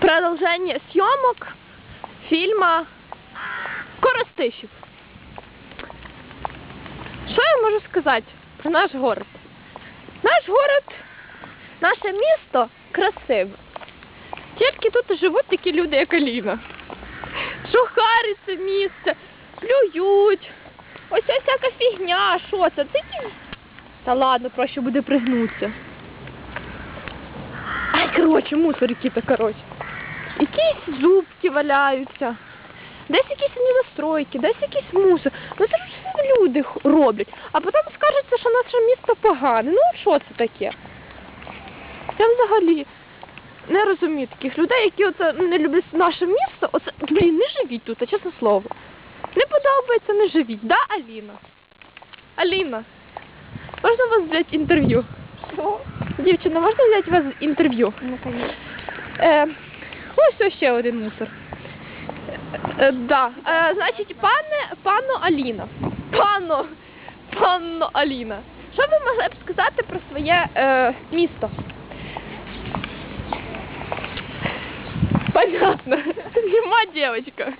продолжение съемок фильма Коростишів. Що я можу сказати про наш город? Наш город, наше місто красиве. Тільки тут живуть такі люди, як Аліна. Що харить це місце, плюють. Ось ось всяка фігня, що це? Ті- Та ладно, проще буде пригнутися. Коротше, мусор який-то, коротше. Якісь зубки валяються. Десь якісь недостройки, десь якийсь мусор. Ну це ж люди роблять. А потім скажеться, що наше місто погане. Ну що це таке? Я взагалі не розумію таких людей, які оце не люблять наше місто. Оце, блін, не живіть тут, чесне слово. Не подобається, не живіть, да, Аліна? Аліна, можна вас взяти інтерв'ю? Що? Дівчина, можна взяти у вас інтерв'ю? Ну, конечно. Е, ось ось ще один мусор. Е, да. е, значить, пане, пану Аліна. Пано, панно Аліна. Що ви могли б сказати про своє е, місто? Понятно. Нема, девочка.